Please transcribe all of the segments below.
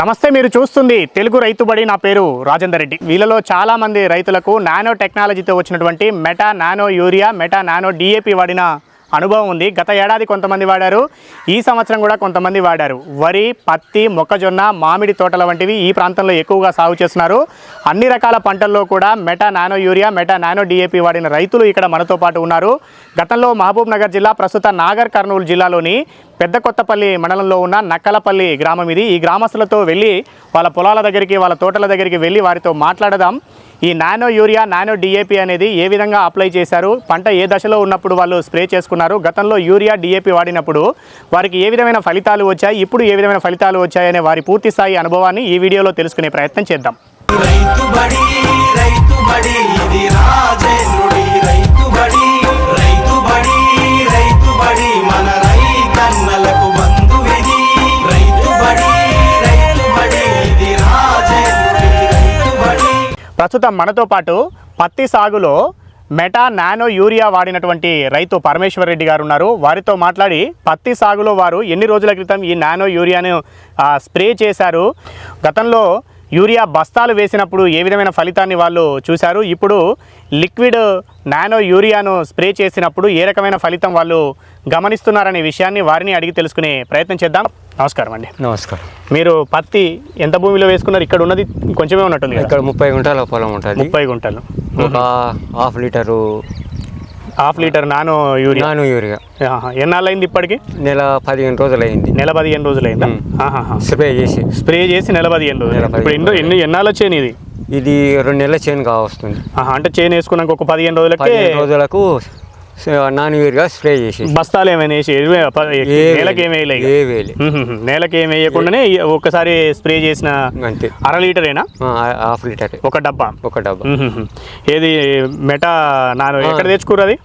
నమస్తే మీరు చూస్తుంది తెలుగు రైతుబడి నా పేరు రాజేందర్ రెడ్డి. వీళ్ళలో చాలామంది రైతులకు నానో టెక్నాలజీతో వచ్చినటువంటి Meta nano urea Meta nano DAP వాడిన అనుభవం ఉంది. గత ఏడాది కొంతమంది వాడారు ఈ సంవత్సరం కూడా కొంతమంది వాడారు. వరి పత్తి మొక్కజొన్న మామిడి తోటల వంటివి ఈ ప్రాంతంలో ఎక్కువగా సాగు చేస్తున్నారు. అన్ని రకాల పంటల్లో కూడా Meta nano urea Meta nano DAP వాడిన రైతులు ఇక్కడ మనతో పాటు ఉన్నారు. గతంలో మహబూబ్ నగర్ జిల్లా ప్రస్తుత నాగర్ కర్నూలు జిల్లాలోని పెద్ద కొత్తపల్లి మండలంలో ఉన్న నక్కలపల్లి గ్రామం ఇది. ఈ గ్రామస్తులతో వెళ్ళి వాళ్ళ పొలాల దగ్గరికి వాళ్ళ తోటల దగ్గరికి వెళ్ళి వారితో మాట్లాడదాం. ఈ నానో యూరియా నానో డిఏపి అనేది ఏ విధంగా అప్లై చేశారు? పంట ఏ దశలో ఉన్నప్పుడు వాళ్ళు స్ప్రే చేసుకున్నారు? గతంలో యూరియా డిఏపి వాడినప్పుడు వారికి ఏ విధమైన ఫలితాలు వచ్చాయి? ఇప్పుడు ఏ విధమైన ఫలితాలు వచ్చాయనే వారి పూర్తి స్థాయి అనుభవాన్ని ఈ వీడియోలో తెలుసుకునే ప్రయత్నం చేద్దాం. ప్రస్తుతం మనతో పాటు పత్తి సాగులో మెటా నానో యూరియా వాడినటువంటి రైతు పరమేశ్వర్ రెడ్డి గారు ఉన్నారు. వారితో మాట్లాడి పత్తి సాగులో వారు ఎన్ని రోజుల క్రితం ఈ నానో యూరియాను స్ప్రే చేశారు? గతంలో యూరియా బస్తాలు వేసినప్పుడు ఏ విధమైన ఫలితాన్ని వాళ్ళు చూశారు? ఇప్పుడు లిక్విడ్ నానో యూరియాను స్ప్రే చేసినప్పుడు ఏ రకమైన ఫలితం వాళ్ళు గమనిస్తున్నారనే విషయాన్ని వారిని అడిగి తెలుసుకునే ప్రయత్నం చేద్దాం. నమస్కారం అండి. నమస్కారం. మీరు పత్తి ఎంత భూమిలో వేసుకున్నారు? ఇక్కడ ఉన్నది కొంచెమే ఉన్నట్టుంది ఇక్కడ ముప్పై గుంటల పొలం ఉంటుంది. ముప్పై గుంటలు. ఒక half litre half litre nano urea. Nano urea. ఆహా. ఎన్నాళ్ళైంది ఇప్పటికి? నెల పదిహేను రోజులు అయింది నెల పదిహేను మ్మ్. ఆహాహా. స్ప్రే చేసి. స్ప్రే చేసి నెల పదిహేను రోజులు. ఇప్పుడు ఎన్నో ఎన్ని ఎన్నాళ్ళు వచ్చాయి ఇది? ఇది రెండు నెలల చేను కావస్తుంది. అంటే చేను వేసుకున్నాక ఒక పదిహేను రోజులకే రోజులకు నాను యూరియా స్ప్రే చేసి బస్తాలు ఏమైనా వేసి నెలకి ఏమి వేయలే ఇక. ఏ వేలే. మ్మ్. నెలకి ఏమి వేయకుండానే ఒక్కసారి స్ప్రే చేసిన అంతే. అర లీటరేనా? Half litre. ఒక డబ్బా. ఒక డబ్బా. ఏది మెటా నానో ఎక్కడ తెచ్చుకుర్రు అది?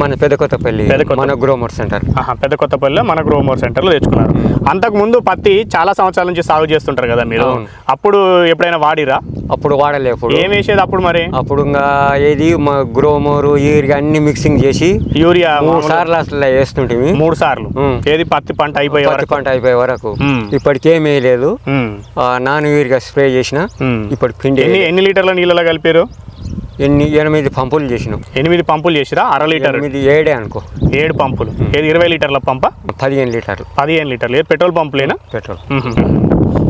మన పెద్ద కొత్తపల్లి మన గ్రోమర్ సెంటర్ పెద్ద కొత్తపల్లిలో మన గ్రోమోర్ సెంటర్లో తెచ్చుకున్నారు. అంతకు ముందు పత్తి చాలా సంవత్సరాల నుంచి సాగు చేస్తుంటారు కదా మీరు. అప్పుడు ఎప్పుడైనా వాడిరా? అప్పుడు వాడలే అప్పుడు. ఏం వేసేది అప్పుడు మరి? అప్పుడు ఇంకా ఏది మా గ్రోమోరు యూరియా అన్ని మిక్సింగ్ చేసి యూరియా మూడు సార్లు అసలు వేస్తుంటివి మూడు సార్లు. ఉమ్. ఏది పత్తి పంట అయిపోయే పత్తి వరకు. పంట అయిపోయే వరకు. ఉమ్. ఇప్పటికేం వేయలేదు. ఉమ్. ఆ, నాన్ యూరిగా స్ప్రే చేసిన. ఇప్పుడు పిండి ఎన్ని ఎన్ని లీటర్ల నీళ్ళలో కలిపారు? ఎన్ని ఎనిమిది పంపులు చేసినాం. ఎనిమిది పంపులు చేసిరా? అర లీటర్. ఎనిమిది ఏడే అనుకో. ఏడు పంపులు. ఏది ఇరవై లీటర్ల పంప? పదిహేను లీటర్లు. పదిహేను లీటర్లు. ఏది పెట్రోల్ పంపులేనా? పెట్రోల్.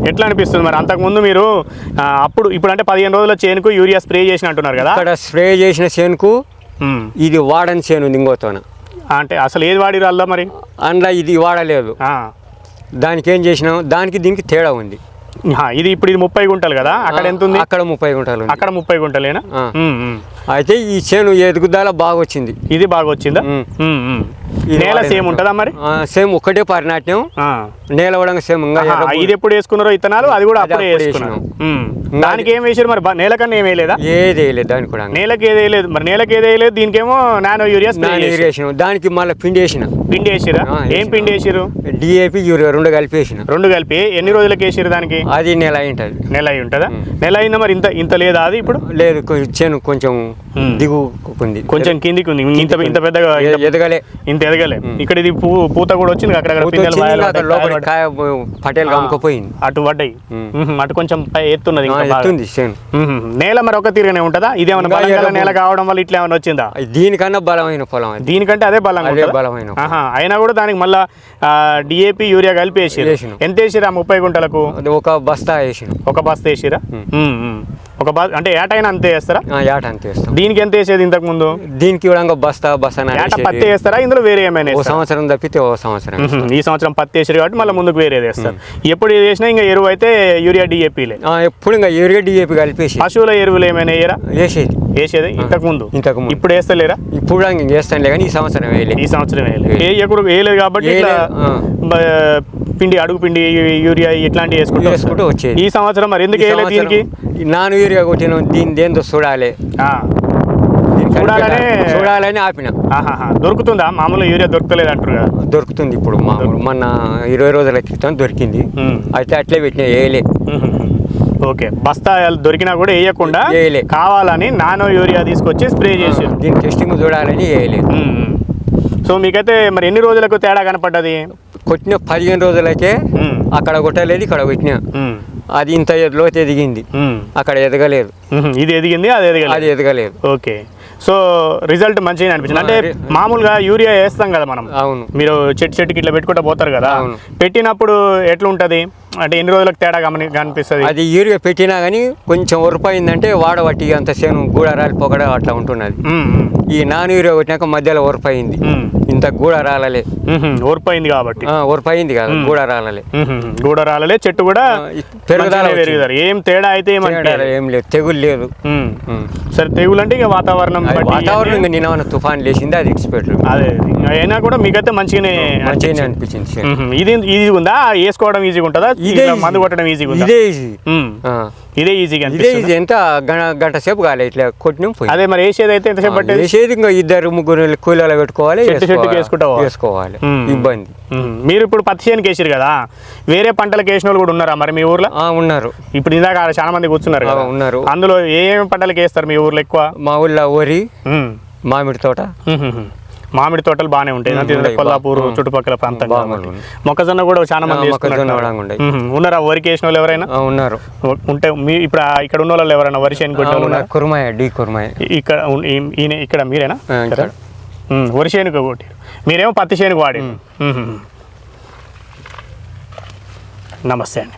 ఎట్లా అనిపిస్తుంది మరి? అంతకుముందు మీరు అప్పుడు ఇప్పుడు అంటే పదిహేను రోజుల చేనుకు యూరియా స్ప్రే చేసిన అంటున్నారు కదా? ఇక్కడ స్ప్రే చేసిన చేనుకు. ఇది వాడని చేను ఇంకోతోన. అంటే అసలు ఏది వాడిరాల్లా మరి? అందులో ఇది వాడలేదు. దానికి ఏం చేసినాం? దానికి దీనికి తేడా ఉంది. ఇది ఇప్పుడు ఇది ముప్పై గుంటలు కదా? అక్కడ ఎంత ఉంది? అక్కడ ముప్పై గుంటలు అక్కడ ముప్పై గుంటలేనా. అయితే ఈ చేను ఎదుగుదల బాగా వచ్చింది ఇది బాగా వచ్చిందా నేల. సేమ్ ఉంటుందా మరి? సేమ్ ఒక్కటే పరినాట్యం. నేల వడంగా సేమ్ ఇది ఎప్పుడు వేసుకున్నారో ఇత్తనాలు? అది కూడా అప్పుడే. ఇంకా దానికి ఏం వేసారు మరి? నేల కన్నా ఏం వేయలేదా? ఏది వేయలేదు దానికి కూడా. నేలకి ఏది వేయలేదు. మరి నేలకి ఏది వేయలేదు? దీనికేమో నానో యూరియా వేసిన. దానికి మళ్ళీ పిండి వేసిన. పిండి వేసిరా ఏం. పిండి వేసిరు డిఏపి యూరియా రెండు కలిపి వేసిన. రెండు కలిపి. ఎన్ని రోజులకి వేసిరు దానికి? అది నెల అయింటది నెల అయి ఉంటుందా? నెల అయిందా మరి? ఇంత ఇంత లేదా అది ఇప్పుడు? లేదు చేను కొంచెం. దిగుకుంది కొంచెం కిందికి ఉంది. ఇంత ఇంత పెద్దగా ఎదగలే. ఇంత ఎదగలే. ఇక్కడ ఇది పూ పూత కూడా వచ్చింది అక్కడ కాయ పటేల్. అమ్ముకపోయింది అటు పడ్డాయి. అటు కొంచెం ఎత్తున్నది. ఎత్తుంది. నేల మరి ఒక తీరుగానే ఉంటుందా? ఇదేమన్నా ఇంకా బలంగా నేల కావడం వల్ల ఇట్లా ఏమైనా వచ్చిందా? దీనికన్నా బలమైన పొలం దీనికంటే అదే ఉంటుందా? బలమైన అయినా కూడా దానికి మళ్ళా డిఏపి యూరియా కలిపి వేసినాం. ఎంత వేసిరా ముప్పై గుంటలకు? ఒక బస్తా వేసిన. ఒక బస్తా వేసిరా. ఒక బస్ అంటే ఏటైనా అంతే వేస్తారా ఏట అంత వేస్తాం దీనికి ఎంత వేసేది ఇంతకు ముందు? దీనికి కూడా ఇంకా బస్తా బస్తా ఏట. పత్తి వేస్తారా? ఇందులో వేరే ఏమైనా ఓ? సంవత్సరం తప్పితే ఓ సంవత్సరం ఈ సంవత్సరం పత్తి వేసారు కాబట్టి మళ్ళీ ముందుకు వేరేది వేస్తారు. ఎప్పుడు ఇది వేసినా ఇంకా ఎరువు అయితే యూరియా డిఏపిలే. ఎప్పుడు ఇంకా యూరియా డిఏపి కలిపేసి పశువుల ఎరువులు ఏమైనా వేయరా? వేసేది. వేసేది ఇంతకు ముందు ఇంతకు ముందు. ఇప్పుడు వేస్తలేరా? ఇప్పుడు వేస్తానులే కానీ ఈ సంవత్సరం వేయలే ఈ సంవత్సరం వేయలేదు. ఏ వేయలేదు కాబట్టి ఇట్లా వేయలేదు, పిండి అడుగు పిండి యూరియా ఇట్లాంటివి వేసుకుంటూ వేసుకుంటూ. వచ్చేది. ఈ సంవత్సరం మరి ఎందుకు వేయలేదు దీనికి? నాన్ యూరియా కొట్టిన దీని దేంతో చూడాలి? చూడాలనే-. చూడాలని ఆపిన. ఆహాహా. దొరుకుతుందా? మామూలు యూరియా దొరకలేదు అంటారు దొరుకుతుంది ఇప్పుడు మామూలు. మొన్న ఇరవై రోజుల క్రితం దొరికింది. అయితే అట్లే పెట్టిన వేయలే. ఓకే. బస్తాలు దొరికినా కూడా వేయకుండా. కావాలని నానో యూరియా తీసుకొచ్చి స్ప్రే చేసారు దీని టెస్టింగ్ చూడాలని వేయలేదు. సో మీకైతే మరి ఎన్ని రోజులకు తేడా కనపడ్డది? కొట్టిన పదిహేను రోజులకే. అక్కడ కొట్టలేదు ఇక్కడ కొట్టినా. అది ఇంత లోతు ఎదిగింది. అక్కడ ఎదగలేదు. ఇది ఎదిగింది అది ఎదిగలేదు. అది ఎదగలేదు. ఓకే. సో రిజల్ట్ మంచిగా అనిపించింది. అంటే మామూలుగా యూరియా వేస్తాం కదా మనం. అవును. మీరు చెట్టు చెట్టుకి ఇట్లా పెట్టుకుంటా పోతారు కదా. పెట్టినప్పుడు ఎట్లా ఉంటది అంటే ఎన్ని రోజులకు తేడా గమని కనిపిస్తుంది అది యూరియా పెట్టినా కానీ కొంచెం ఉరపైందంటే వాడబట్టి అంత సేను గూడరాలి పొగడ అట్లా ఉంటున్నది. ఈ నాన్ యూరియా కొట్టినాక మధ్యలో ఉరపైంది. ఇంత గూడ రాలలే ఓర్పోయింది కాబట్టి. ఆ, ఉరపైంది కదా గూడ రాలలే. గూడ రాలలే చెట్టు కూడా పెరుగుదల. పెరుగుతారు. ఏం తేడా అయితే ఏం లేదు తెగులు లేదు. సరే తెగులు అంటే ఇక వాతావరణం వాతావరణం నిన్న తుఫాన్ లేచింది అది ఇడిచిపెట్టలేదు అదే అయినా కూడా మీకైతే మంచిగానే మంచిగానే అనిపించింది. ఇది ఈజీగా ఉందా? వేసుకోవడం ఈజీగా ఉంటుందా? ఇదే. మందు కొట్టడం ఈజీగా ఇదే ఈజీ. ఇదే ఈజీగా ఇదే ఈజీ ఎంత గంట సేపు కాలే ఇట్లా కొట్టినాం పోయి అదే మరి వేసేది అయితే ఎంతసేపు పట్టేది? వేసేది ఇంకా ఇద్దరు ముగ్గురు కూలీలు పెట్టుకోవాలి వేసుకోవాలి. ఇబ్బంది. మీరు ఇప్పుడు పత్తి చేనుకి వేసారు కదా వేరే పంటలకు వేసిన వాళ్ళు కూడా ఉన్నారా మరి మీ ఊర్లో? ఆ, ఉన్నారు. ఇప్పుడు ఇందాక చాలా మంది కూర్చున్నారు కదా. ఉన్నారు. అందులో ఏ పంటలకు వేస్తారు మీ ఊర్లో ఎక్కువ? మా ఊళ్ళో వరి మ్మ్. మామిడి తోట. మామిడి తోటలు బాగానే ఉంటాయి. కొల్లాపూర్ చుట్టుపక్కల ప్రాంతం. మొక్కజొన్న కూడా చాలా మంది. ఉన్నారా? వరికి వేసిన వాళ్ళు ఎవరైనా? ఉన్నారు. ఉంటే మీ ఇప్పుడు ఇక్కడ ఉన్న వాళ్ళు ఎవరైనా వరి కొట్టే ఉన్నారా? కుర్మాయ డి కుర్మాయ ఇక్కడ ఈయన ఇక్కడ మీరేనా. వరి చేనుకు కొట్టారు. మీరేమో పత్తి చేనుకు వాడి నమస్తే అండి.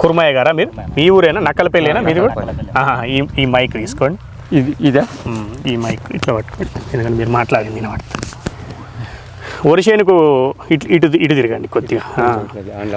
కుర్మయ్య గారా మీరు? మీ ఊరేనా? నక్కలపల్లినా మీది కూడా? ఈ మైక్ తీసుకోండి. ఇది ఇదా. ఈ మైక్ ఇట్లా పట్టుకోండి. ఎందుకంటే మీరు మాట్లాడింది నేను పడుతుంది వరిసేనుకు ఇటు ఇటు ఇటు తిరగండి కొద్దిగా. ఆ.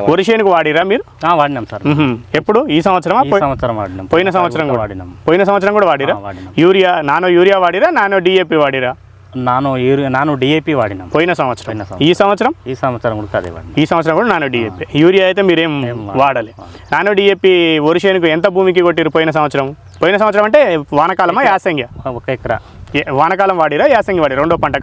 వరిసేనుకు వాడిరా మీరు? ఆ, వాడినాం సార్. ఎప్పుడు? ఈ పోయి- సంవత్సరం వాడినాం. పోయిన సంవత్సరం కూడా. వాడినాం. పోయిన సంవత్సరం కూడా వాడిరా. యూరియా నానో యూరియా వాడిరా? నానో డిఏపి వాడిరా? నాను యూరి- నాను డిఏపి వాడినాం. పోయిన సంవత్సరం. ఈ సంవత్సరం? ఈ సంవత్సరం కూడా అదే వాడినాం. ఈ సంవత్సరం కూడా నానో డిఏపి యూరియా అయితే మీరేం వాడాలి. నానో డిఏపి వరిసేనుకు ఎంత భూమికి కొట్టిరు పోయిన సంవత్సరం? పోయిన సంవత్సరం అంటే వానకాలమా యాసంగి? ఒక ఎకరా. వానకాలం వాడిరా యాసంగి వాడి రెండో పంటక?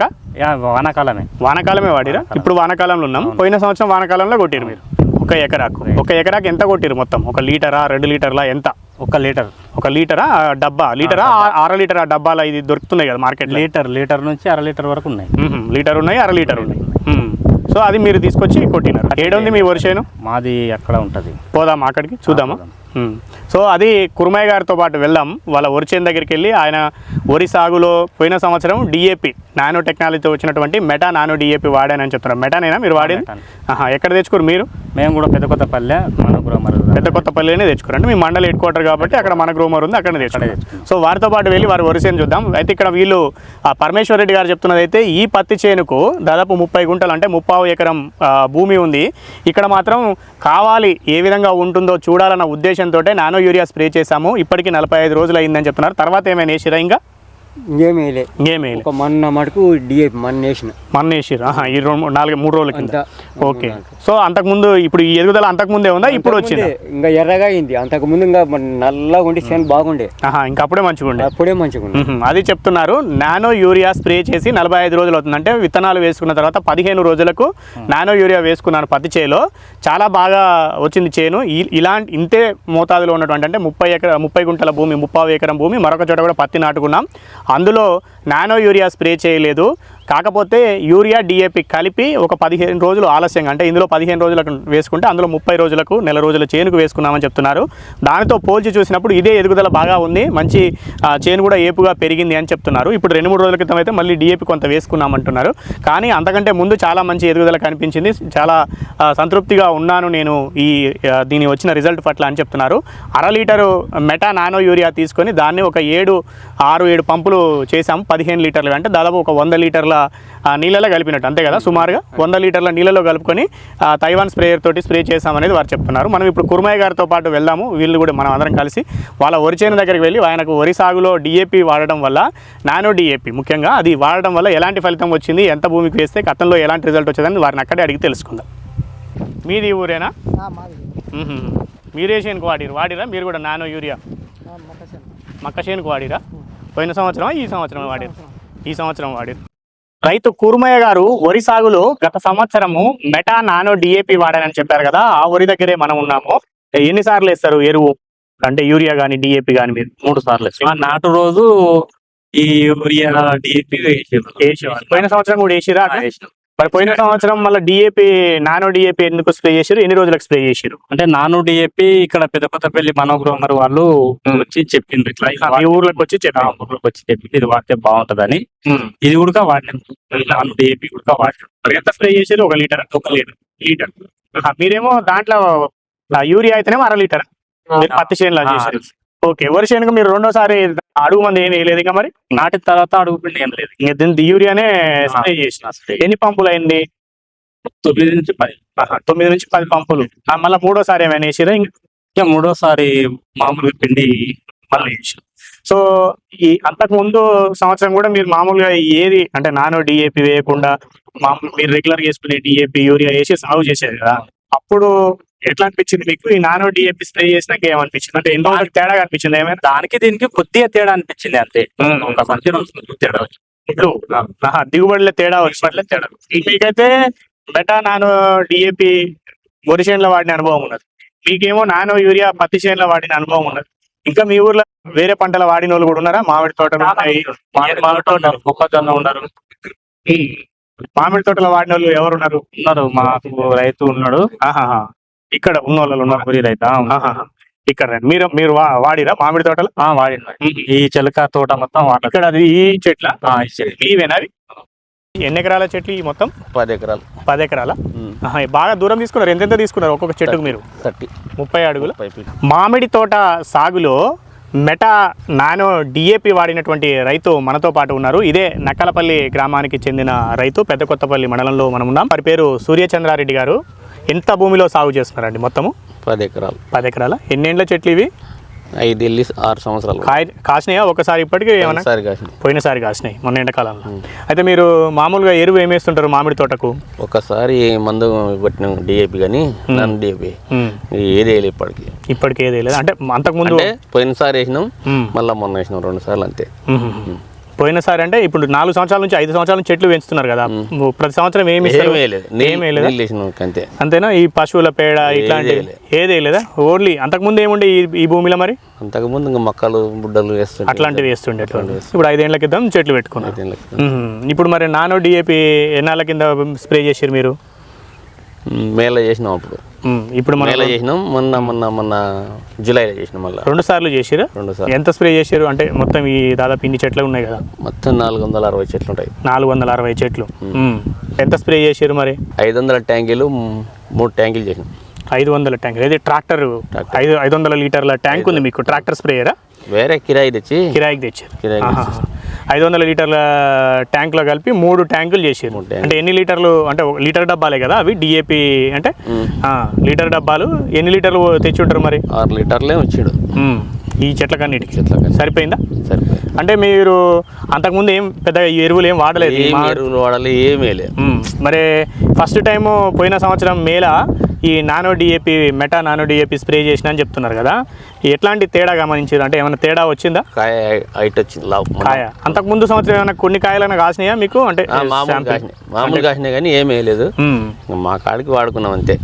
వానాకాలమే. వానకాలమే వాడిరా? ఇప్పుడు వానకాలంలో ఉన్నాం. పోయిన సంవత్సరం వానకాలంలో కొట్టిరు మీరు. ఒక ఎకరాకు. ఒక ఎకరాకు ఎంత కొట్టిరు మొత్తం? ఒక లీటరా రెండు లీటర్లా ఎంత? ఒక లీటర్. ఒక లీటరా డబ్బా? లీటరా? అర లీటర్ ఆ డబ్బాల ఇది దొరుకుతున్నాయి కదా మార్కెట్లో? లీటర్ లీటర్ నుంచి అర లీటర్ వరకు ఉన్నాయి. లీటర్ ఉన్నాయి అర లీటర్ ఉన్నాయి. సో అది మీరు తీసుకొచ్చి కొట్టినారు. ఏడుంది మీ వరిసేను మాది అక్కడ ఉంటుంది? పోదాం అక్కడికి? చూద్దామా. సో అది కుర్మయ్య గారితో పాటు వెళ్దాం. వాళ్ళ వరిచేను దగ్గరికి వెళ్ళి ఆయన వరి సాగులో పోయిన సంవత్సరం డిఏపి నానో టెక్నాలజీతో వచ్చినటువంటి మెటా నానో డిఏపి వాడానని చెప్తున్నారు. మెటానేనా? మీరు వాడింది? ఎక్కడ తెచ్చుకోరు మీరు? మేము కూడా పెద్ద కొత్త పల్లె మన గ్రోమర్ పెద్ద కొత్తపల్లినే తెచ్చుకోరు. అంటే మీ మండలి హెడ్ క్వార్టర్ కాబట్టి అక్కడ మన గ్రోమర్ ఉంది అక్కడ తెచ్చుకున్నాం. సో వారితో పాటు వెళ్ళి వారి వరిసేను చూద్దాం. అయితే ఇక్కడ వీళ్ళు ఆ పరమేశ్వర్ రెడ్డి గారు చెప్తున్నది అయితే ఈ పత్తి చేనుకు దాదాపు ముప్పై గుంటలు అంటే ముప్పావు ఎకరం భూమి ఉంది. ఇక్కడ మాత్రం కావాలి ఏ విధంగా ఉంటుందో చూడాలన్న ఉద్దేశంతో నానో యూరియా స్ప్రే చేశాము. ఇప్పటికి నలభై ఐదు రోజులు అయిందని చెప్తున్నారు. తర్వాత ఏమైనా వేసిరా ఇంకా? ఇంకేమీ లే ఇంకేమీ ఒక మొన్న మటుకు డిఏపి మొన్న వేసిన. మొన్న వేసిరు ఆహా, ఈ రెండు నాలుగు మూడు రోజుల కింద. ఓకే. సో అంతకుముందు ఇప్పుడు ఈ ఎదుగుదల అంతకుముందే ఉందా? ఇప్పుడు వచ్చింది? అంతకుముందే ఇంకా ఎర్రగా అయింది. అంతకు ముందు ఇంకా నల్లగా ఉండి చేను బాగుండే. ఆహా ఇంకా అప్పుడే మంచిగా ఉండే. అప్పుడే మంచిగా. అది చెప్తున్నారు. నానో యూరియా స్ప్రే చేసి నలభై ఐదు రోజులు అవుతుంది అంటే విత్తనాలు వేసుకున్న తర్వాత పదిహేను రోజులకు నానో యూరియా వేసుకున్నాను పత్తి చేలో. చాలా బాగా వచ్చింది చేను. ఇలాంటి ఇంతే మోతాదులో ఉన్నటువంటి అంటే ముప్పై ఎకర ముప్పై గుంటల భూమి ముప్పావు ఎకరం భూమి మరొక చోట కూడా పత్తి నాటుకున్నాం. అందులో నానో యూరియా స్ప్రే చేయలేదు. కాకపోతే యూరియా డిఏపి కలిపి ఒక పదిహేను రోజులు ఆలస్యంగా అంటే ఇందులో పదిహేను రోజులకు వేసుకుంటే అందులో ముప్పై రోజులకు నెల రోజుల చేనుకు వేసుకున్నామని చెప్తున్నారు. దానితో పోల్చి చూసినప్పుడు ఇదే ఎదుగుదల బాగా ఉంది మంచి చేను కూడా ఏపుగా పెరిగింది అని చెప్తున్నారు. ఇప్పుడు రెండు మూడు రోజుల క్రితం అయితే మళ్ళీ డిఏపి కొంత వేసుకున్నామంటున్నారు. కానీ అంతకంటే ముందు చాలా మంచి ఎదుగుదల కనిపించింది. చాలా సంతృప్తిగా ఉన్నాను నేను ఈ దీని వచ్చిన రిజల్ట్ పట్ల అని చెప్తున్నారు. అర లీటరు మెటా నానో యూరియా తీసుకొని దాన్ని ఒక ఏడు ఆరు ఏడు పంపులు చేసాం పదిహేను లీటర్లు అంటే దాదాపు ఒక వంద లీటర్ల ఆ, నీళ్ళలో కలిపినట్టు అంతే కదా? సుమారుగా వంద లీటర్ల నీళ్ళలో కలుపుకొని ఆ, తైవాన్ స్ప్రేయర్ తోటి స్ప్రే చేసామనేది వారు చెప్తున్నారు. మనం ఇప్పుడు కుర్మయ్య గారితో పాటు వెళ్దాము. వీళ్ళు కూడా మనం అందరం కలిసి వాళ్ళ వరి చేను దగ్గరికి వెళ్ళి ఆయనకు వరి సాగులో డిఏపి వాడడం వల్ల నానో డిఏపి ముఖ్యంగా అది వాడడం వల్ల ఎలాంటి ఫలితం వచ్చింది ఎంత భూమికి వేస్తే గతంలో ఎలాంటి రిజల్ట్ వచ్చేదని వారిని అక్కడే అడిగి తెలుసుకుందాం. మీది ఊరేనా. మీరే చేనుకు వాడిరు వాడిరా మీరు కూడా నానో యూరియా? మక్క చేనుకు వాడిరా పోయిన సంవత్సరం ఈ సంవత్సరం. వాడిరు ఈ సంవత్సరం వాడిరు రైతు కూర్మయ్య గారు వరి సాగులో గత సంవత్సరము మెటా నానో డిఏపి వాడారని చెప్పారు కదా ఆ వరి దగ్గరే మనం ఉన్నాము. ఎన్నిసార్లు వేస్తారు ఎరువు? అంటే యూరియా కానీ డిఏపి కానీ మీరు? మూడు సార్లు వేసాం. ఆ నాటు రోజు ఈ యూరియా డిఏపి వేసేవారు పోయిన సంవత్సరం కూడా వేసిరా? మరి పోయిన సంవత్సరం మళ్ళీ డిఏపి నానో డిఏపి ఎందుకు స్ప్రే చేశారు? ఎన్ని రోజులకు స్ప్రే చేశారు? అంటే నాను డిఏపి ఇక్కడ పెద్ద కొత్తపల్లి మనోగ్రోమర్ వాళ్ళు వచ్చి చెప్పిండ్రు ఇట్లా. మీ ఊర్లోకి వచ్చి చెప్పారు. ఊర్లోకి వచ్చి చెప్పింది ఇది వాడితే బాగుంటదని. ఇది కూడా వాడినాం. నాను డిఏపి కూడా వాడినాం. ఎంత స్ప్రే చేశారు? ఒక లీటర్ ఒక లీటర్ లీటర్. మీరేమో దాంట్లో యూరియా అయితేనేమో అర లీటర్. మీరు పత్తి చేనులో చేశారు. ఓకే వరి చేనుకు మీరు రెండోసారి అడుగు మంది ఏం వేయలేదు ఇంకా మరి? నాటిన తర్వాత అడుగు పిండి ఏం లేదు. ఇంకా దీని యూరియానే స్ప్రే చేసిన. ఎన్ని పంపులు అయింది? తొమ్మిది నుంచి పది. తొమ్మిది నుంచి పది పంపులు. మళ్ళా మూడోసారి ఏమైనా వేసిరా ఇంకా? మూడోసారి మామూలుగా పిండి మళ్ళీ వేసారు సో ఈ అంతకు ముందు సంవత్సరం కూడా మీరు మామూలుగా ఏది అంటే నానో డిఏపి వేయకుండా మామూలు మీరు రెగ్యులర్ చేసుకునే డిఏపి యూరియా వేసి సాగు చేసేది కదా. అప్పుడు ఎట్లా అనిపించింది మీకు? ఈ నానో డిఏపి స్ప్రే చేసినాక ఏమనిపించింది అంటే ఎన్నో తేడా అనిపించింది ఏమైనా? దానికి దీనికి కొద్దిగా తేడా అనిపించింది అంతే. ఒక వస్తుంది తేడా. ఇప్పుడు దిగుబడిలో తేడా వచ్చినట్లే తేడా మీకైతే బెటా నానో డిఏపి వరి చేనులో వాడిన అనుభవం ఉన్నది. మీకేమో నానో యూరియా పత్తి చేనులో వాడిన అనుభవం ఉన్నది. ఇంకా మీ ఊర్లో వేరే పంటలు వాడిన వాళ్ళు కూడా ఉన్నారా? మామిడి తోటలు? ఉన్నాయి మామిడి మామిడి ఉన్నారు. మొక్కజొన్న ఉన్నారు. మామిడి తోటలో వాడిన వాళ్ళు ఎవరు ఉన్నారు. ఉన్నారు మాకు రైతు ఉన్నాడు. ఇక్కడ ఉన్న వాళ్ళు ఉన్నారు ఉన్నాడు. ఆహాహా. ఇక్కడ రండి. మీరు మీరు వా- వాడిరా మామిడి తోటలు? ఆ, వాడినాడు ఈ చిలక తోట మొత్తం ఇక్కడ అది ఈ చెట్ల? అవి? ఎన్ని ఎకరాల చెట్లు ఈ మొత్తం? పది ఎకరాలు. పది ఎకరాల? బాగా దూరం తీసుకున్నారు. ఎంతెంత తీసుకున్నారు ఒక్కొక్క చెట్టుకు మీరు? థర్టీ. ముప్పై అడుగులు. మామిడి తోట సాగులో మెటా నానో డిఏపి వాడినటువంటి రైతు మనతో పాటు ఉన్నారు. ఇదే నక్కలపల్లి గ్రామానికి చెందిన రైతు పెద్ద కొత్తపల్లి మండలంలో మనం ఉన్నాం. వారి పేరు సూర్యచంద్రారెడ్డి గారు. ఎంత భూమిలో సాగు చేస్తున్నారండి మొత్తము? పది ఎకరాలు పది ఎకరాల ఎన్నేండ్ల చెట్లు ఇవి? ఐదు వెళ్ళి ఆరు సంవత్సరాలు. కాయ కాసినాయా? ఒకసారి ఇప్పటికీ ఏమన్నా? పోయినసారి కాసినాయి. మొన్న ఎండాకాలంలో. అయితే మీరు మామూలుగా ఎరువు ఏమేస్తుంటారు మామిడి తోటకు? ఒకసారి మందు కొట్టినాం డిఏపి కానీ నన్ను డిఏపి. ఏది వేయలేదు ఇప్పటికి. ఇప్పటికి ఏది లేదు అంటే అంతకుముందు పోయినసారి వేసినాం మళ్ళీ మొన్న వేసినాం రెండు సార్లు అంతే. పోయినసారి అంటే ఇప్పుడు నాలుగు సంవత్సరాల నుంచి ఐదు సంవత్సరాల నుంచి చెట్లు పెంచుతున్నారు కదా. ప్రతి సంవత్సరం ఏమి అంతే. అంతేనా? ఈ పశువుల పేడ ఇట్లాంటి. ఏదే లేదా? ఓన్లీ అంతకుముందు ఏముండే ఈ భూమిలో మరి? అంతకుముందు ఇంకా మొక్కలు బుడ్డలు వేస్తుంటే అట్లాంటివి వేస్తుండే ఇప్పుడు ఐదేళ్ళ క్రితం చెట్లు పెట్టుకున్నారు. ఇప్పుడు మరి నానో డిఏపి ఎన్నాళ్ళ కింద స్ప్రే చేసారు మీరు? మేలో చేసినాం అప్పుడు. ఇప్పుడు మనం మేలో చేసినాం మొన్న మొన్న మొన్న జూలైలో చేసినాం మళ్ళీ. రెండు సార్లు చేసిరా రెండు సార్లు ఎంత స్ప్రే చేశారు అంటే మొత్తం ఈ దాదాపు ఇన్ని చెట్లు ఉన్నాయి కదా? మొత్తం నాలుగు వందల అరవై చెట్లు ఉంటాయి. నాలుగు వందల అరవై చెట్లు. ఎంత స్ప్రే చేశారు మరి? ఐదు వందల ట్యాంకీలు మూడు ట్యాంకీలు చేసినాం. ఐదు వందల ట్యాంక్ ఇది ట్రాక్టర్. ఐదు ఐదు వందల లీటర్ల ట్యాంక్ ఉంది మీకు. ట్రాక్టర్ స్ప్రేయరా? వేరే కిరాయి తెచ్చి కిరాయికి తెచ్చారు. కిరాయికి ఆహా. ఐదు వందల లీటర్ల ట్యాంక్లో కలిపి మూడు ట్యాంకులు చేసారు ట్యాంకులు. అంటే ఎన్ని లీటర్లు అంటే లీటర్ డబ్బాలే కదా అవి డిఏపి అంటే? లీటర్ డబ్బాలు. ఎన్ని లీటర్లు తెచ్చి ఉంటారు మరి? ఆరు లీటర్లే వచ్చాడు. ఈ చెట్లకన్నిటికి చెట్లకన్నీ. సరిపోయిందా? సరిపోయింది. అంటే మీరు అంతకుముందు ఏం పెద్ద ఈ ఎరువులు ఏం వాడలేదు? ఈ ఏం మా- ఎరువులు వాడాలి ఏమీ లేదు. మరి ఫస్ట్ టైము పోయిన సంవత్సరం మేల ఈ nano DAP Meta nano DAP spray చేసిన అని చెప్తున్నారు కదా. ఎట్లాంటి తేడా గమనించారు? అంటే ఏమైనా తేడా వచ్చిందా? కాయ హైట్ వచ్చింది లావు కాయ. అంతకు ముందు సంవత్సరం ఏమైనా కొన్ని కాయలైనా కాసినాయా మీకు? అంటే మామూలు కాసినాయి. కానీ ఏమీ లేదు. మా కాడికి వాడుకున్నాం అంతే.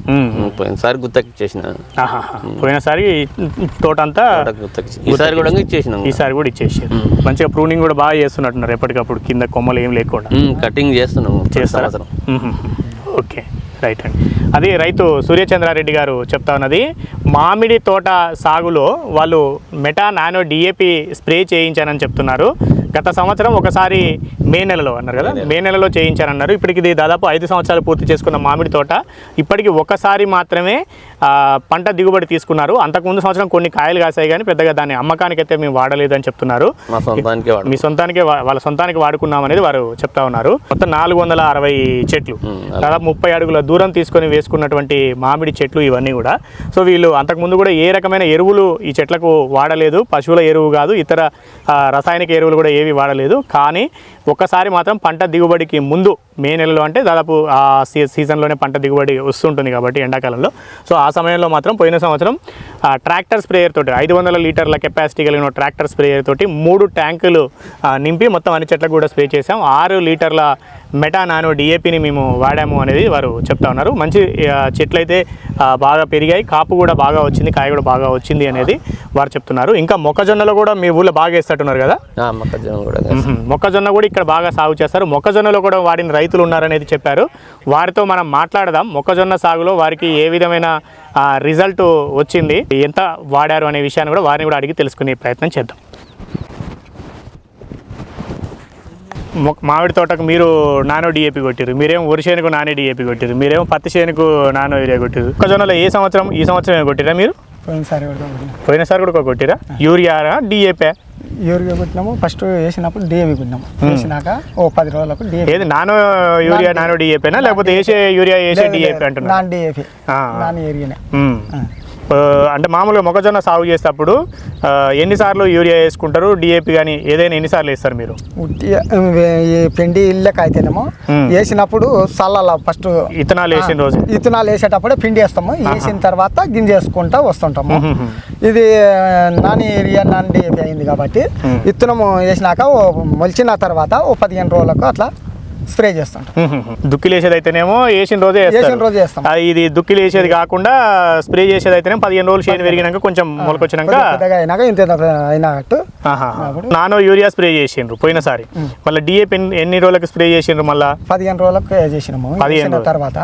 పోయినసారి గుత్తకి ఇచ్చేసిన ఆహాహా. పోయినసారి తోట అంతా గుత్తకి ఈసారి కూడా ఇచ్చేసినాం ఈసారి కూడా ఇచ్చేసారు మంచిగా ప్రూనింగ్ కూడా బాగా చేస్తున్నట్టున్నారు ఎప్పటికప్పుడు. కింద కొమ్మలు ఏం లేకుండా. కటింగ్ చేస్తున్నాం చేస్తారా. ఓకే. రైట్ అండి. అది రైతు సూర్యచంద్రారెడ్డి గారు చెప్తా ఉన్నది మామిడి తోట సాగులో వాళ్ళు మెటా నానో డిఏపి స్ప్రే చేయించానని చెప్తున్నారు. గత సంవత్సరం ఒకసారి మే నెలలో అన్నారు కదా? మే నెలలో చేయించారన్నారు. ఇప్పటికి ఇది దాదాపు ఐదు సంవత్సరాలు పూర్తి చేసుకున్న మామిడి తోట. ఇప్పటికి ఒకసారి మాత్రమే పంట దిగుబడి తీసుకున్నారు. అంతకుముందు సంవత్సరం కొన్ని కాయలు కాసాయి కానీ పెద్దగా దాన్ని అమ్మకానికైతే మేము వాడలేదని చెప్తున్నారు. మా సొంతానికే వాళ్ళ సొంతానికి వాడుకున్నాం అనేది వారు చెప్తా ఉన్నారు. మొత్తం నాలుగు వందల అరవై చెట్లు. దాదాపు ముప్పై అడుగుల దూరం తీసుకొని వేసుకున్నటువంటి మామిడి చెట్లు ఇవన్నీ కూడా. సో వీళ్ళు అంతకుముందు కూడా ఏ రకమైన ఎరువులు ఈ చెట్లకు వాడలేదు. పశువుల ఎరువు కాదు ఇతర రసాయనిక ఎరువులు కూడా ఏవి వాడలేదు. కానీ ఒక్కసారి మాత్రం పంట దిగుబడికి ముందు మే నెలలో అంటే దాదాపు ఆ సీ సీజన్లోనే పంట దిగుబడి వస్తుంటుంది కాబట్టి ఎండాకాలంలో. సో ఆ సమయంలో మాత్రం పోయిన సంవత్సరం ట్రాక్టర్ స్ప్రేయర్ తోటి ఐదు వందల లీటర్ల కెపాసిటీ కలిగిన ట్రాక్టర్ స్ప్రేయర్ తోటి మూడు ట్యాంకులు నింపి మొత్తం అన్ని చెట్లకు కూడా స్ప్రే చేసాం ఆరు లీటర్ల మెటా నానో డిఏపిని మేము వాడాము అనేది వారు చెప్తా ఉన్నారు. మంచి చెట్లు అయితే బాగా పెరిగాయి. కాపు కూడా బాగా వచ్చింది కాయ కూడా బాగా వచ్చింది అనేది వారు చెప్తున్నారు. ఇంకా మొక్కజొన్నలో కూడా మీ ఊళ్ళో బాగా వేస్తట్టున్నారు కదా? మొక్కజొన్న కూడా. మొక్కజొన్న కూడా ఇక్కడ బాగా సాగు చేస్తారు. మొక్కజొన్నలో కూడా వాడిన రైతులు ఉన్నారనేది చెప్పారు. వారితో మనం మాట్లాడదాం. మొక్కజొన్న సాగులో వారికి ఏ విధమైన రిజల్ట్ వచ్చింది? ఎంత వాడారు అనే విషయాన్ని కూడా వారిని కూడా అడిగి తెలుసుకునే ప్రయత్నం చేద్దాం. మామిడి తోటకు మీరు నానో డిఏపి కొట్టారు మీరేమో వరి చేనుకు నానే డిఏపి కొట్టారు మీరేమో పత్తి చేనుకు నానో యూరియా కొట్టారు మొక్కజొన్నలో ఏ సంవత్సరం ఈ సంవత్సరం ఏమో కొట్టిరా మీరు? పోయినసారి కూడా. పోయినసారి కూడా కొట్టిరా యూరియా డిఏపి యూరియా కొట్టినాము ఫస్ట్ వేసినప్పుడు డిఏవి కొట్టినాము వేసినాక ఓ పది రోజులకు డిఏపి ఏది నానో యూరియా నానో డిఏపీనా లేకపోతే వేసే యూరియా వేసే డిఏపి అంటున్నా నాన్ డిఏపి. నాన్ మ్మ్. ఆ, అంటే మామూలుగా మొక్కజొన్న సాగు చేసేటప్పుడు ఎన్నిసార్లు యూరియా వేసుకుంటారు? డిఏపి కానీ ఏదైనా ఎన్నిసార్లు వేస్తారు మీరు? పెండి ఇళ్ళకి అయితేనేమో మ్మ్. వేసినప్పుడు చల్లల ఫస్ట్ ఇత్తనాలు వేసిన రోజు. ఇత్తనాలు వేసేటప్పుడే పిండి వేస్తాము. వేసిన తర్వాత గింజ వేసుకుంటా వస్తుంటాము. ఇది నాని ఏరియా నాన్ అయింది కాబట్టి ఇత్తనము వేసినాక ఓ మొలిచిన తర్వాత ఓ పదిహేను రోజులకు అట్లా స్ప్రే చేస్తుంటాం. మ్మ్. దుక్కిలు వేసేది అయితేనేమో వేసిన రోజే వేసిన. రోజు వేస్తాం. ఆ, ఇది దుక్కిలు వేసేది కాకుండా స్ప్రే చేసేది అయితేనే పదిహేను రోజులు చేను పెరిగినాక కొంచెం మొలకొచ్చినాక పెద్దగా అయినాక ఇంత అయినట్టు. నానో యూరియా స్ప్రే చేసిండ్రు పోయినసారి. మళ్ళీ డిఏపి ఎన్ని రోజులకు స్ప్రే చేసిండ్రు మళ్ళా? పదిహేను రోజులకు చేసినాము. పదిహేను. తర్వాత.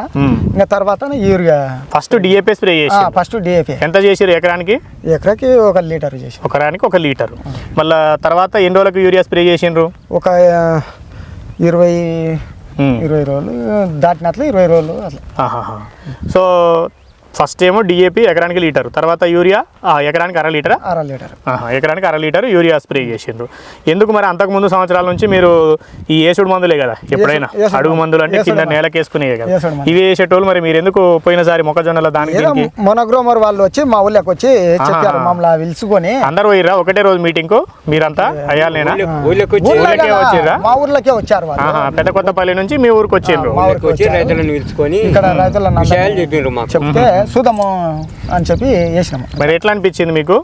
ఇంకా తర్వాత యూరియా. ఫస్ట్ డిఏపి స్ప్రే చేసి ఫస్ట్ డిఏపి. ఎంత చేసిరు ఎకరానికి? ఎకరాకి ఒక లీటర్ చేసి ఒకరానికి ఒక లీటర్. మళ్ళా తర్వాత ఎన్ని రోజులకు యూరియా స్ప్రే చేసిండ్రు? ఒక ఇరవై. ఇరవై రోజులు దాటినట్లు ఇరవై రోజులు అట్లా. సో ఫస్ట్ ఏమో డిఏపి ఎకరానికి లీటర్ తర్వాత యూరియా ఆ, ఎకరానికి అర లీటరా? అర లీటర్. ఆహా, ఎకరానికి అర లీటర్ యూరియా స్ప్రే చేసిండ్రు. ఎందుకు మరి అంతకు ముందు సంవత్సరాల నుంచి మీరు ఈ ఏసుడు మందులే కదా? ఎప్పుడైనా అడుగు మందులు అంటే కింద మందు. నేలకి వేసుకునే కదా. ఇవి వేసేటోళ్ళు మరి మీరు ఎందుకు పోయినసారి మొక్కజొన్నల దానికి? మొనగ్రోమర్ వాళ్ళు వచ్చి మా ఊళ్ళోకి వచ్చి చెప్పారు మమ్మల్ని పిలుచుకొని అందరు పోయిర్రా? ఒకటే రోజు మీటింగ్కు మీరంతా అయ్యాలేనా ఊళ్ళోకి వచ్చి ఊళ్ళో ఊళ్ళోకే కదా, వచ్చిర్రా? మా ఊర్లోకే వచ్చారు పెద్ద కొత్తపల్లి నుంచి మీ ఊరికి వచ్చిండ్రు. మా ఊళ్ళోకి వచ్చి వచ్చారు. రైతులను పిలుచుకొని ఇక్కడ రైతులను చెప్తే చూద్దాము అని చెప్పి వేసినాము మరి ఎట్లా అనిపించింది మీకు?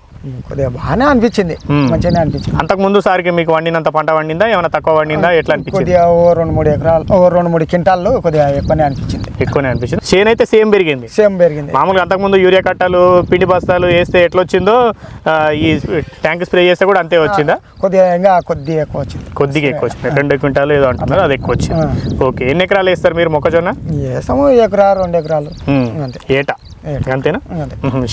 కొద్దిగా బాగానే అనిపించింది. మంచిగానే అనిపించింది. అంతకు ముందు సారికి మీకు వండినంత పంట వండిందా? ఏమైనా తక్కువ వండిందా? ఎట్లా అనిపించింది? కొద్దిగా ఓ రెండు మూడు ఎకరాలు ఓ రెండు మూడు క్వింటాళ్ళు కొద్దిగా ఎక్కువనే అనిపించింది. ఎక్కువనే అనిపించింది. చేను అయితే సేమ్ పెరిగింది. సేమ్ పెరిగింది. మామూలుగా అంతకుముందు యూరియా కట్టలు పిండి బస్తాలు వేస్తే ఎట్లా వచ్చిందో ఈ ట్యాంక్ స్ప్రే చేస్తే కూడా అంతే వచ్చిందా? కొద్దిగా ఇంకా కొద్దిగా ఎక్కువ వచ్చింది. కొద్దిగా ఎక్కువ వచ్చింది. రెండు క్వింటాలు ఏదో అంటున్నారు అది ఎక్కువ వచ్చింది. ఓకే. ఎన్ని ఎకరాలు వేస్తారు మీరు మొక్కజొన్న? వేసాము ఎకరా రెండు ఎకరాలు. అంతే. ఏటా. అంతేనా?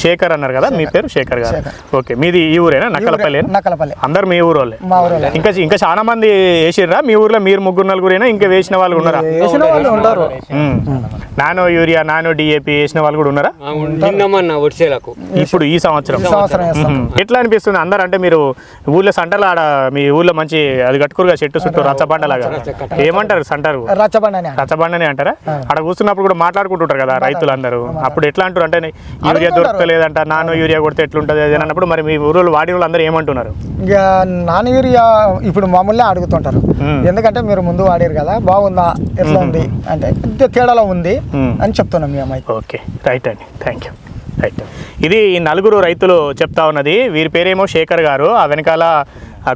శేఖర్ అన్నారు కదా? మీ పేరు శేఖర్ గారు. ఓకే. మీది ఈ ఊరేనా? నక్కలపల్లి నక్కలపల్లి. అందరు మీ ఊరు వాళ్ళే. ఇంకా ఇంకా చాలా మంది వేసిర్రా? మీ ఊర్లో మీరు ముగ్గురు నలుగురైనా ఇంకా వేసిన వాళ్ళు ఉన్నారా. నానో యూరియా నానో డిఏపి వేసిన వాళ్ళు కూడా ఉన్నారా? ఇప్పుడు ఈ సంవత్సరం. ఎట్లా అనిపిస్తుంది అందరు? అంటే మీరు ఊళ్ళో సంటలు ఆడ మీ ఊళ్ళో మంచి అది కట్టుకురుగా చెట్టు చుట్టూ రచ్చబండలాగా. ఏమంటారు సంటారు రచ్చబండి రచ్చబండని అంటారా? అక్కడ కూర్చున్నప్పుడు కూడా మాట్లాడుకుంటుంటారు కదా రైతులందరూ. అప్పుడు ఎట్లా అంటారు అంటే యూరియా దొరకలేదంట నానో యూరియా కొడితే ఎట్లుంటది అది అని అన్నప్పుడు మరి మీ ఊళ్ళో వాడిన వాళ్ళు అందరూ ఏమంటున్నారు? ఇక నాన్న యూరియా ఇప్పుడు మామూలుగా అడుగుతుంటారు. ఎందుకంటే మీరు ముందు వాడారు కదా బాగుందా ఎట్లా ఉంది అంటే తేడాలో ఉంది. అని చెప్తున్నాం మేము అయితే. ఓకే రైట్ అండి థ్యాంక్ యూ రైట్. ఇది నలుగురు రైతులు చెప్తా ఉన్నది వీరి పేరేమో శేఖర్ గారు ఆ వెనకాల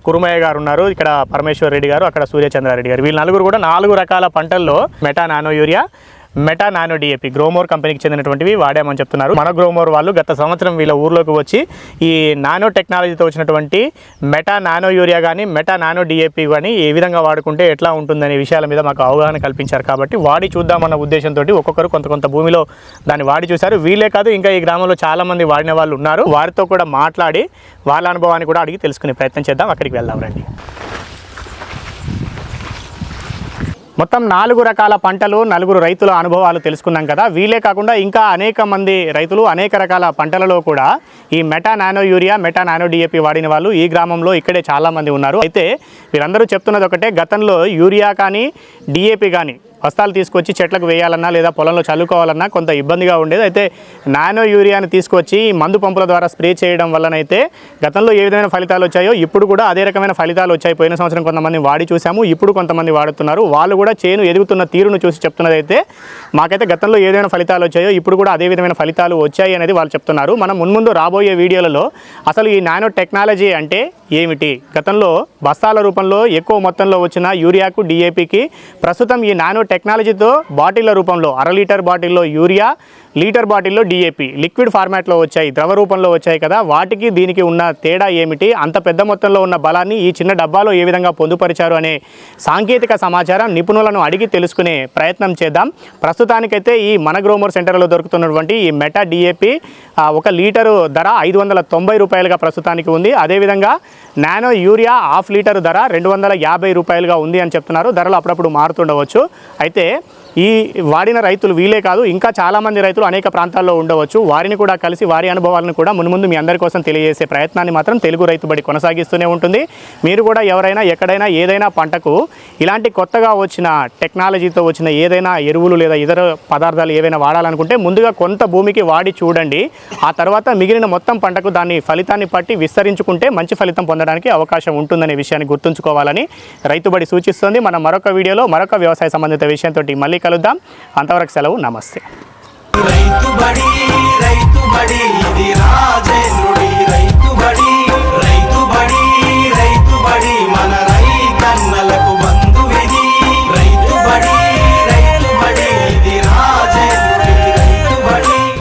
కురుమయ్య గారు ఉన్నారు ఇక్కడ పరమేశ్వర్ రెడ్డి గారు అక్కడ సూర్యచంద్రారెడ్డి గారు. వీళ్ళు నలుగురు కూడా నాలుగు రకాల పంటల్లో Meta nano urea Meta nano DAP Gromor కంపెనీకి చెందినటువంటివి వాడామని చెప్తున్నారు. మన గ్రోమోర్ వాళ్ళు గత సంవత్సరం వీళ్ళ ఊర్లోకి వచ్చి ఈ నానో టెక్నాలజీతో వచ్చినటువంటి మెటా నానో యూరియా కానీ మెటా నానో డిఏపి కానీ ఏ విధంగా వాడుకుంటే ఎట్లా ఉంటుందనే విషయాల మీద మాకు అవగాహన కల్పించారు. కాబట్టి వాడి చూద్దామన్న ఉద్దేశంతో ఒక్కొక్కరు కొంత కొంత భూమిలో దాన్ని వాడి చూశారు. వీళ్ళే కాదు ఇంకా ఈ గ్రామంలో చాలామంది వాడిన వాళ్ళు ఉన్నారు. వారితో కూడా మాట్లాడి వాళ్ళ అనుభవాన్ని కూడా అడిగి తెలుసుకునే ప్రయత్నం చేద్దాం. అక్కడికి వెళ్దాం రండి. మొత్తం నాలుగు రకాల పంటలు నలుగురు రైతుల అనుభవాలు తెలుసుకున్నాం కదా. వీళ్ళే కాకుండా ఇంకా అనేక మంది రైతులు అనేక రకాల పంటలలో కూడా ఈ Meta nano urea Meta nano DAP వాడిన వాళ్ళు ఈ గ్రామంలో ఇక్కడే చాలామంది ఉన్నారు. అయితే వీరందరూ చెప్తున్నది ఒకటే గతంలో యూరియా కానీ డిఏపి కానీ బస్తాలు తీసుకొచ్చి చెట్లకు వేయాలన్నా లేదా పొలంలో చల్లుకోవాలన్నా కొంత ఇబ్బందిగా ఉండేది. అయితే నానో యూరియాని తీసుకొచ్చి మందు పంపుల ద్వారా స్ప్రే చేయడం వల్లనైతే గతంలో ఏ విధమైన ఫలితాలు వచ్చాయో ఇప్పుడు కూడా అదే రకమైన ఫలితాలు వచ్చాయి. పోయిన సంవత్సరం కొంతమంది వాడి చూసాము ఇప్పుడు కొంతమంది వాడుతున్నారు. వాళ్ళు కూడా చేను ఎదుగుతున్న తీరును చూసి చెప్తున్నదైతే మాకైతే గతంలో ఏ విధమైన ఫలితాలు వచ్చాయో ఇప్పుడు కూడా అదే విధమైన ఫలితాలు వచ్చాయి అనేది వాళ్ళు చెప్తున్నారు. మనం మున్ముందు రాబోయే వీడియోలలో అసలు ఈ నానో టెక్నాలజీ అంటే ఏమిటి? గతంలో బస్తాల రూపంలో ఎక్కువ మొత్తంలో వచ్చిన యూరియాకు డిఏపికి ప్రస్తుతం ఈ నానో టెక్నాలజీతో బాటిళ్ళ రూపంలో అర లీటర్ బాటిల్లో యూరియా లీటర్ బాటిల్లో డిఏపి లిక్విడ్ ఫార్మాట్లో వచ్చాయి ద్రవ రూపంలో వచ్చాయి కదా. వాటికి దీనికి ఉన్న తేడా ఏమిటి? అంత పెద్ద మొత్తంలో ఉన్న బలాన్ని ఈ చిన్న డబ్బాలో ఏ విధంగా పొందుపరిచారు అనే సాంకేతిక సమాచారం నిపుణులను అడిగి తెలుసుకునే ప్రయత్నం చేద్దాం. ప్రస్తుతానికైతే ఈ మన గ్రోమోర్ సెంటర్లో దొరుకుతున్నటువంటి ఈ మెటా డిఏపి ఒక లీటరు ధర ఐదు వందల తొంభై రూపాయలుగా ప్రస్తుతానికి ఉంది. అదేవిధంగా నానో యూరియా హాఫ్ లీటర్ ధర రెండు వందల యాభై రూపాయలుగా ఉంది అని చెప్తున్నారు. ధరలు అప్పుడప్పుడు మారుతుండవచ్చు. అయితే ఈ వాడిన రైతులు వీలే కాదు ఇంకా చాలామంది రైతులు అనేక ప్రాంతాల్లో ఉండవచ్చు. వారిని కూడా కలిసి వారి అనుభవాలను కూడా మున్ముందు మీ అందరి కోసం తెలియజేసే ప్రయత్నాన్ని మాత్రం తెలుగు రైతుబడి కొనసాగిస్తూనే ఉంటుంది. మీరు కూడా ఎవరైనా ఎక్కడైనా ఏదైనా పంటకు ఇలాంటి కొత్తగా వచ్చిన టెక్నాలజీతో వచ్చిన ఏదైనా ఎరువులు లేదా ఇతర పదార్థాలు ఏవైనా వాడాలనుకుంటే ముందుగా కొంత భూమికి వాడి చూడండి. ఆ తర్వాత మిగిలిన మొత్తం పంటకు దాని ఫలితాన్ని పట్టి విస్తరించుకుంటే మంచి ఫలితం పొందడానికి అవకాశం ఉంటుందనే విషయాన్ని గుర్తుంచుకోవాలని రైతుబడి సూచిస్తోంది. మనం మరొక వీడియోలో మరొక వ్యవసాయ సంబంధిత విషయంతో మళ్ళీ కలుద్దాం. అంతవరకు సెలవు నమస్తే. రైతు బడి రైతు బడి